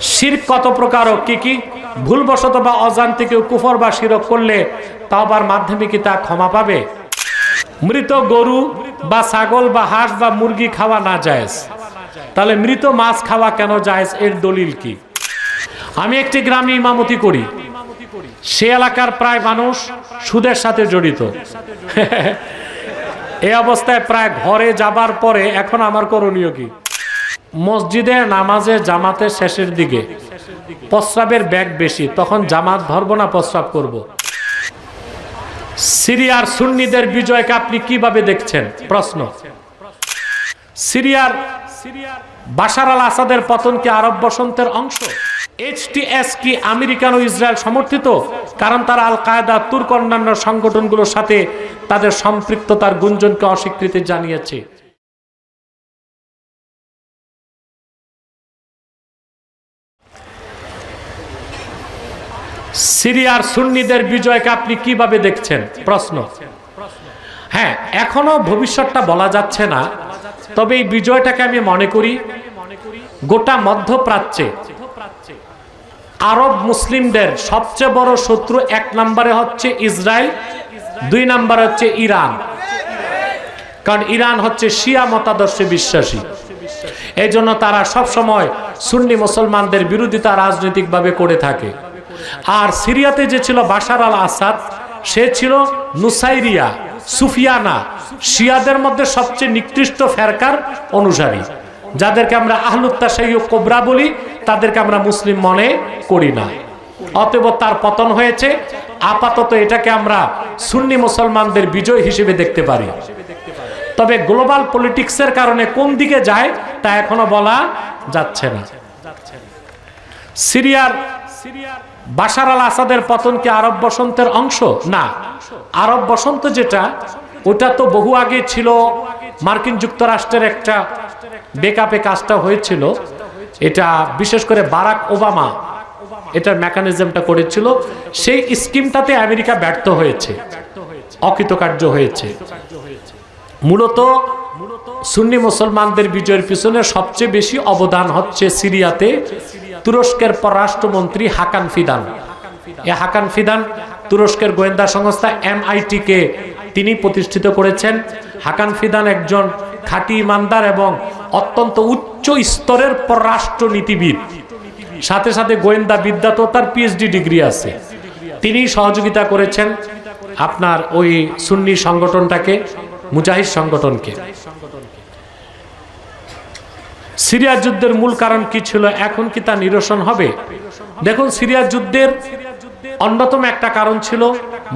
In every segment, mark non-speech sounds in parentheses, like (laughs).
শির কত প্রকার কি কি? ভুলবশত বা অজান্তে কেউ কুফর বা শিরক করলে তাওবার মাধ্যমে কি তা ক্ষমা পাবে? মৃত গরু বা ছাগল বা হাঁস বা মুরগি খাওয়া না যায় তাহলে মৃত মাছ খাওয়া কেন যায় এর দলিল কি? আমি একটি গ্রামে ইমামতি করি। সে এলাকার প্রায় মানুষ সুদের সাথে জড়িত। (laughs) এই অবস্থায় প্রায় ঘরে যাবার পরে এখন আমার করণীয় কি? মসজিদে নামাজে জামাতের শেষের দিকে। প্রস্রাবের ব্যাগ বেশি, তখন জামাত ধরবো না প্রস্রাব করব। সিরিয়ার সুন্নিদের বিজয়কে আপনি কীভাবে দেখছেন? প্রশ্ন। সিরিয়ার বাশার আল আসাদের পতন কি আরব বসন্তের অংশ? এইচটিএস কি আমেরিকান ও ইসরায়েল সমর্থিত? কারণ তারা আল কায়দা, তুর্ক অন্যান্য সংগঠনগুলোর সাথে তাদের সম্পৃক্ততার গুঞ্জনকে অস্বীকৃতি জানিয়েছে। সিরিয়ার সুন্নিদের বিজয়কে আপনি কীভাবে দেখছেন? প্রশ্ন। হ্যাঁ এখনও ভবিষ্যৎটা বলা যাচ্ছে না, তবে এই বিজয়টাকে আমি মনে করি গোটা মধ্যপ্রাচ্যে আরব মুসলিমদের সবচেয়ে বড় শত্রু এক নম্বরে হচ্ছে ইসরায়েল, দুই নম্বরে হচ্ছে ইরান। কারণ ইরান হচ্ছে শিয়া মতাদর্শে বিশ্বাসী। এই জন্য তারা সবসময় সুন্নি মুসলমানদের বিরোধিতা রাজনৈতিকভাবে করে থাকে। আর সিরিয়াতে যে ছিল বাশার আল আসাদ সে ছিল নুসাইরিয়া, সুফিয়ানা, শিয়াদের মধ্যে সবচেয়ে নিকৃষ্ট ফেরকার অনুসারী। যাদেরকে আমরা আহলুত্তা সাইয় কোবরা বলি, তাদেরকে আমরা মুসলিম মনে করি না। অতএব তার পতন হয়েছে। আপাতত এটাকে আমরা সুন্নি মুসলমানদের বিজয় হিসেবে দেখতে পারি। তবে গ্লোবাল পলিটিক্সের কারণে কোন দিকে যায়, তা এখনও বলা যাচ্ছে না। সিরিয়ার সিরিয়ার বাশার আল আসাদের পতন কি আরব বসন্তের অংশ? না। আরব বসন্ত যেটা, ওটা তো বহু আগে ছিল। মার্কিন যুক্তরাষ্ট্রের একটা বেকআপে কাজটা হয়েছিল। এটা বিশেষ করে বারাক ওবামা এটার মেকানিজমটা করেছিল। সেই স্কিমটাতে আমেরিকা ব্যর্থ হয়েছে, অকৃতকার্য হয়েছে। মূলত সুন্নি মুসলমানদের বিজয়ের পিছনে সবচেয়ে বেশি অবদান হচ্ছে সিরিয়াতে। তুরস্কের পররাষ্ট্রমন্ত্রী হাকান ফিদান। এ হাকান ফিদান তুরস্কের গোয়েন্দা সংস্থা এমআইটি কে তিনি প্রতিষ্ঠিত করেছেন। হাকান ফিদান একজন খাঁটি ইমানদার এবং অত্যন্ত উচ্চ স্তরের পররাষ্ট্রনীতিবিদ। সাথে সাথে গোয়েন্দা বিদ্যা তো তার পিএইচডি ডিগ্রি আছে। তিনি সহযোগিতা করেছেন আপনার ওই সুন্নি সংগঠনটাকে, মুজাহিদ সংগঠনকে। সিরিয়া যুদ্ধের মূল কারণ কি ছিল? এখন কি তা নিরসন হবে? দেখুন, সিরিয়া যুদ্ধের অন্যতম একটা কারণ ছিল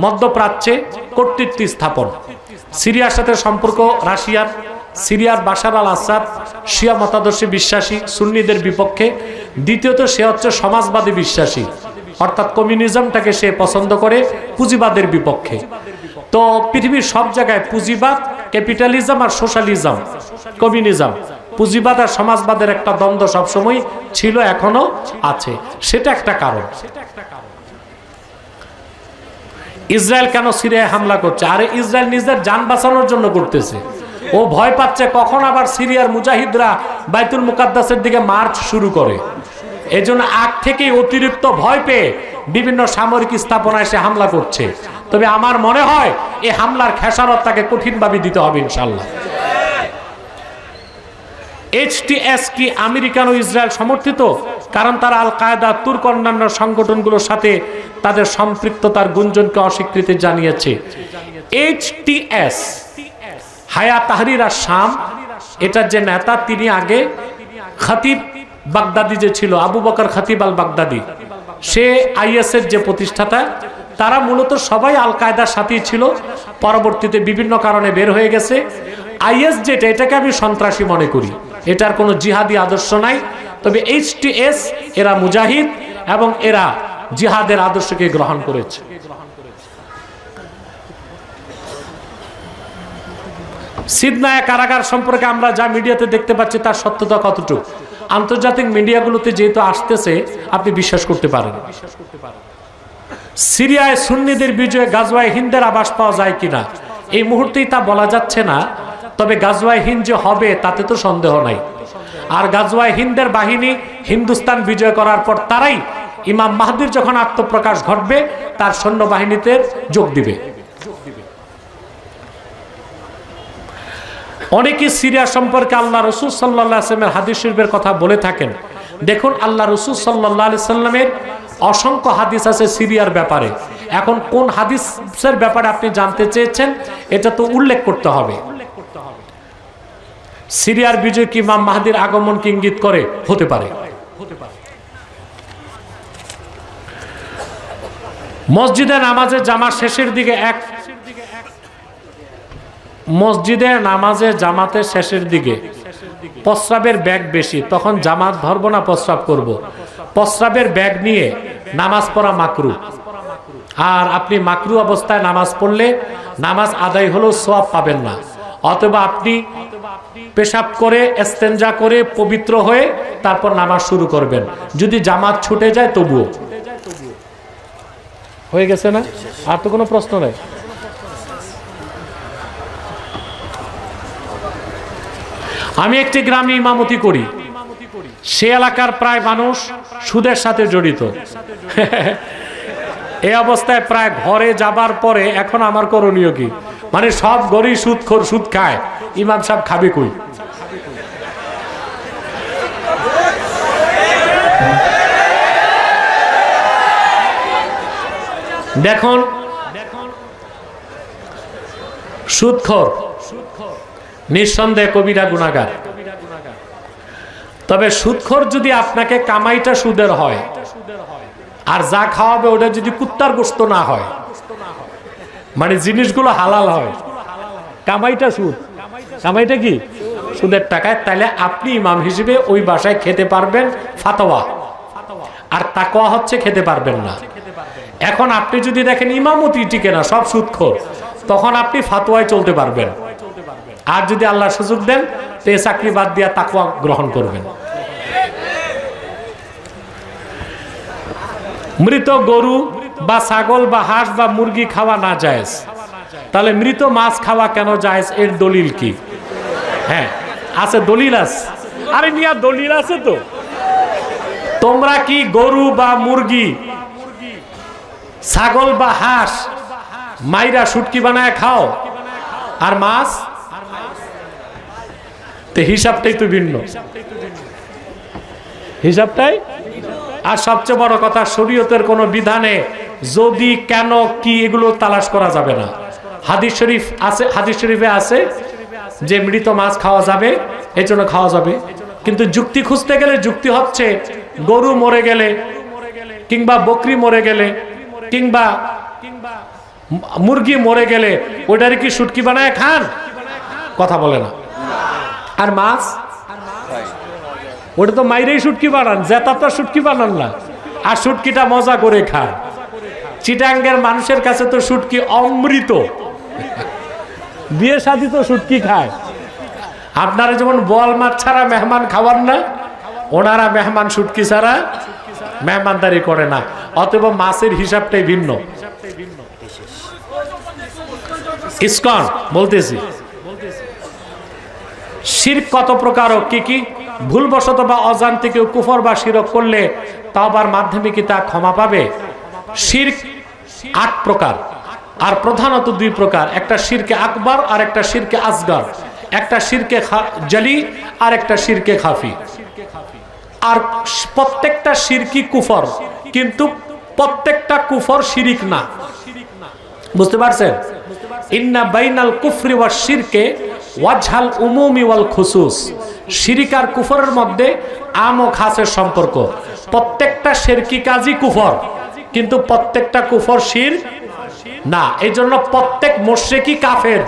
মধ্যপ্রাচ্যে কর্তৃত্ব স্থাপন। সিরিয়ার সাথে সম্পর্ক রাশিয়ার, সিরিয়ার বাশার আল আসাদ, শিয়া মতাদর্শে বিশ্বাসী সুন্নিদের বিপক্ষে, দ্বিতীয়ত সে হচ্ছে সমাজবাদী বিশ্বাসী। অর্থাৎ কমিউনিজমটাকে সে পছন্দ করে পুঁজিবাদের বিপক্ষে। তো পৃথিবীর সব জায়গায় পুঁজিবাদ, ক্যাপিটালিজম আর সোশ্যালিজম, কমিউনিজম। পুঁজিবাদ আর সমাজবাদের একটা দ্বন্দ্ব সবসময় ছিল এখনও আছে। সেটা একটা কারণ। ইসরায়েল কেন সিরিয়ায় হামলা করছে? আরে ইসরায়েল নিজের যান বাঁচানোর জন্য করতেছে। ও ভয় পাচ্ছে কখন আবার সিরিয়ার মুজাহিদরা বাইতুল মুকাদ্দাসের দিকে মার্চ শুরু করে। এই জন্য আগ থেকেই অতিরিক্ত ভয় পেয়ে বিভিন্ন সামরিক স্থাপনায় সে হামলা করছে। তবে আমার মনে হয়, এই হামলার খেসারত তাকে কঠিনভাবে দিতে হবে ইনশাল্লাহ এইচটিএস কি আমেরিকান ও ইসরায়েল সমর্থিত? কারণ তারা আল কায়দা তুর্ক অন্যান্য সংগঠনগুলোর সাথে তাদের সম্পৃক্ততার গুঞ্জনকে অস্বীকৃতি জানিয়েছে। এইচটিএস হায়া তাহরিরা শাম, এটার যে নেতা, তিনি আগে খাতিব বাগদাদি যে ছিল, Abu Bakr Khatib al Baghdadi say IS এর যে প্রতিষ্ঠাতা, তারা মূলত সবাই আল কায়দার সাথেই ছিল, পরবর্তীতে বিভিন্ন কারণে বের হয়ে গেছে। আইএস যেটা, এটাকে আমি সন্ত্রাসী মনে করি। এটার কোনো জিহাদি আদর্শ নাই। তবে এইচটিএস এরা মুজাহিদ এবং এরা জিহাদের আদর্শকে গ্রহণ করেছে। সিদনায়া কারাগার সম্পর্কে আমরা যা মিডিয়াতে দেখতে পাচ্ছি তার সত্যতা কতটুকু? আন্তর্জাতিক মিডিয়াগুলোতে যেহেতু আসতেছে, আপনি বিশ্বাস করতে পারেন। সিরিয়ায় সুন্নিদের বিজয়ে গাজওয়ায় হিন্দের আবাস পাওয়া যায় কিনা? এই মুহূর্তেই তা বলা যাচ্ছে না। তবে গাজওয়ায় হিন্দ যে হবে, তাতে তো সন্দেহ নাই। আর গাজওয়ায় হিন্দের বাহিনী হিন্দুস্তান বিজয় করার পর তারাই ইমাম মাহাদির যখন আত্মপ্রকাশ ঘটবে, তার সৈন্যবাহিনীতে যোগ দিবে। অনেকেই সিরিয়া সম্পর্কে আল্লাহ রসুল সাল্লাহ আসলামের হাদিস শরীফের কথা বলে থাকেন। দেখুন, আল্লাহ রসুল সাল্লাহ সাল্লামের অসংখ্য হাদিস আছে সিরিয়ার ব্যাপারে। এখন কোন হাদিসের ব্যাপারে আপনি জানতে চেয়েছেন, এটা তো উল্লেখ করতে হবে। সিরিয়ার বিজয় কি ইমাম মাহাদির আগমনকে ইঙ্গিত করে? হতে পারে। মসজিদে নামাজে জামা শেষের দিকে এক মসজিদে নামাজে জামাতের শেষের দিকে প্রস্রাবের ব্যাগ বেশি, তখন জামাত ধরবো না প্রস্রাব করব। প্রস্রাবের ব্যাগ নিয়ে নামাজ পড়া মাকরু। আর আপনি মাকরু অবস্থায় নামাজ পড়লে নামাজ আদায় হলেও সব পাবেন না। অথবা আপনি পেশাব করে এস্তেঞ্জা করে, পবিত্র হয়ে তারপর নামাজ শুরু করবেন। যদি জামাত ছুটে যায়, তবুও। হয়ে গেছে না? আর তো কোনো প্রশ্ন নেই। আমি একটি গ্রামে ইমামতি করি। সে এলাকার প্রায় মানুষ সুদের সাথে জড়িত। (laughs) এই অবস্থায় প্রায় ঘরে যাবার পরে এখন আমার করণীয় কি? মানে সব গরিব সুদ খোর সুদ খায়। ইমাম সাহেব খাবে কই? দেখুন সুদখোর নিঃসন্দেহে কবিরা গুণাগার তবে সুদখোর যদি আপনাকে কামাইটা সুদের হয়, আর যা খাওয়াবে ওটা যদি কুত্তার গোস্ত না হয় মানে জিনিসগুলো হালাল হয় কামাইটা সুদ। কামাইটা কি? সুদের টাকায়। তাহলে আপনি ইমাম হিসেবে ওই বাসায় খেতে পারবেন ফাতোয়া। আর তাকোয়া হচ্ছে খেতে পারবেন না। এখন আপনি যদি দেখেন ইমামতি টিকে না, সব সুদখোর, তখন আপনি ফাতোয়ায় চলতে পারবেন। আর যদি আল্লাহ সুযোগ দেন, তো এ চাকরি বাদ দিয়া তাকুয়া গ্রহণ করবেন। মৃত গরু বা ছাগল বা হাঁস বা মুরগি খাওয়া না যায় তাহলে মৃত মাছ খাওয়া কেন যায় এর দলিল কি? হ্যাঁ আছে দলিল আছে আরে মিয়া, দলিল আছে তো। তোমরা কি গরু বা মুরগি, ছাগল বা হাঁস মাইরা শুটকি বানায় খাও? আর মাছ? হিসাবটাই তো ভিন্ন। হিসাবটাই? আর সবচেয়ে বড় কথা, শরীয়তের কোনো বিধানে যদি কেন কি এগুলো তালাশ করা যাবে না? হাদিস শরীফ আছে, হাদিস শরীফে আছে যে মৃত মাছ খাওয়া যাবে এই জন্য খাওয়া যাবে। কিন্তু যুক্তি খুঁজতে গেলে যুক্তি হচ্ছে গরু মরে গেলে কিংবা বকরি মরে গেলে কিংবা মুরগি মরে গেলে ওইটারে কি সুটকি বানায় খান? কথা বলে না। আর মাছ? ওটা তো মাইরেই শুটকি বানান জেতাটা শুটকি বানান না। আর শুটকিটা মজা করে খান। চিটাঙ্গের মানুষের কাছে তো শুটকি অমৃত। বিয়ে শাদি তো শুটকি খায়। আপনারা যেমন বল মাছ ছাড়া মেহমান খাওয়ান না, ওনারা মেহমান শুটকি ছাড়া মেহমানদারি করে না। অথবা মাছের হিসাবটাই ভিন্ন। ইস্কন, বলতেছি। শির কত প্রকার কি কি? ভুলবশত বা অজান্তে কেউ কুফর বা শিরক করলে তাওবার মাধ্যমে কি তা ক্ষমা পাবে? শির আট প্রকার। আর প্রধানত দুই প্রকার। একটা শিরকে আকবর, আর একটা শিরকে আসগর। একটা শিরকে জালি, আর একটা শিরকে খাফি। আর প্রত্যেকটা শিরকি কুফর, কিন্তু প্রত্যেকটা কুফর শিরিক না। বুঝতে পারছেন? ইন্না বাইনাল কুফরি ওয়া শিরকে ওয়াজহাল উমুমি ওয়াল খুসুস। শিরিকার কুফরের মধ্যে আম ও খাসের সম্পর্ক। প্রত্যেকটা শেরকি কাজই কুফর। কিন্তু প্রত্যেকটা কুফর শির না। এই জন্য প্রত্যেক মোর্শেকই কাফের,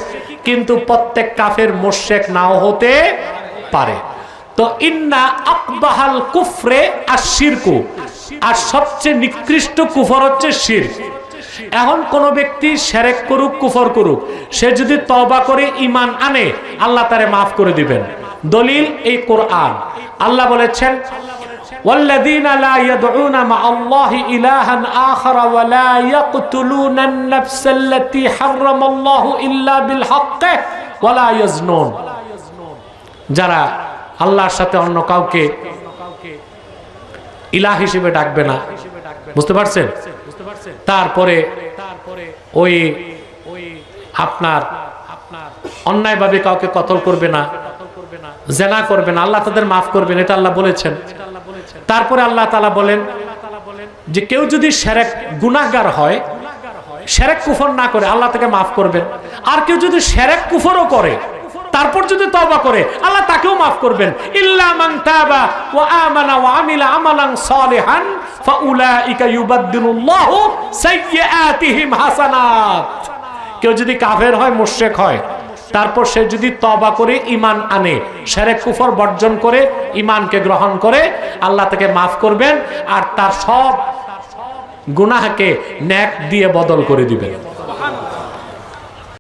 কিন্তু প্রত্যেক কাফের মোর্শেক নাও হতে পারে। তো ইন্না আকবাহাল কুফরে আর শিরকু আর সবচেয়ে নিকৃষ্ট কুফর হচ্ছে শির। এখন কোন ব্যক্তি সেরেক করুক, কুফর করুক, সে যদি তবা করে ইমান আনে, আল্লাহ তারে মাফ করে দিবেন। দলিল এই কোরআন। আল্লাহ বলেছেন والذين لا يدعون مع الله إلها آخر ولا يقتلون النفس التي حرم الله إلا بالحق ولا يزنون যারা আল্লাহর সাথে অন্য কাউকে ইলাহ হিসেবে ডাকবে না বুঝতে পারছেন তারপরে ওই ওই আপনার আপনার অন্যায়ভাবে কাউকে কতল করবে না জেনা করবে না আল্লাহ তাদের মাফ করবেন এটা আল্লাহ বলেছেন তারপরে আল্লাহ তালা বলেন যে কেউ যদি সেরেক গুনাহগার হয় সেরেক কুফর না করে আল্লাহ তাকে মাফ করবেন। আর কেউ যদি সেরেক কুফরও করে তারপর যদি তবা করে আল্লাহ তাকেও মাফ করবেন। ইল্লা মান তাবা ওয়া আমানা ওয়া আমিলা আমালান সালিহান ফাউলাইকা ইউবাদদিলুল্লাহু সাইয়্যাতিহিম হাসানাত। কেউ যদি কাফের হয় মুশরিক হয় তারপর সে যদি তবা করে ইমান আনে, সেরে কুফর বর্জন করে ইমানকে গ্রহণ করে, আল্লাহ তাকে মাফ করবেন আর তার সব গুনাহকে ন্যাক দিয়ে বদল করে দিবেন।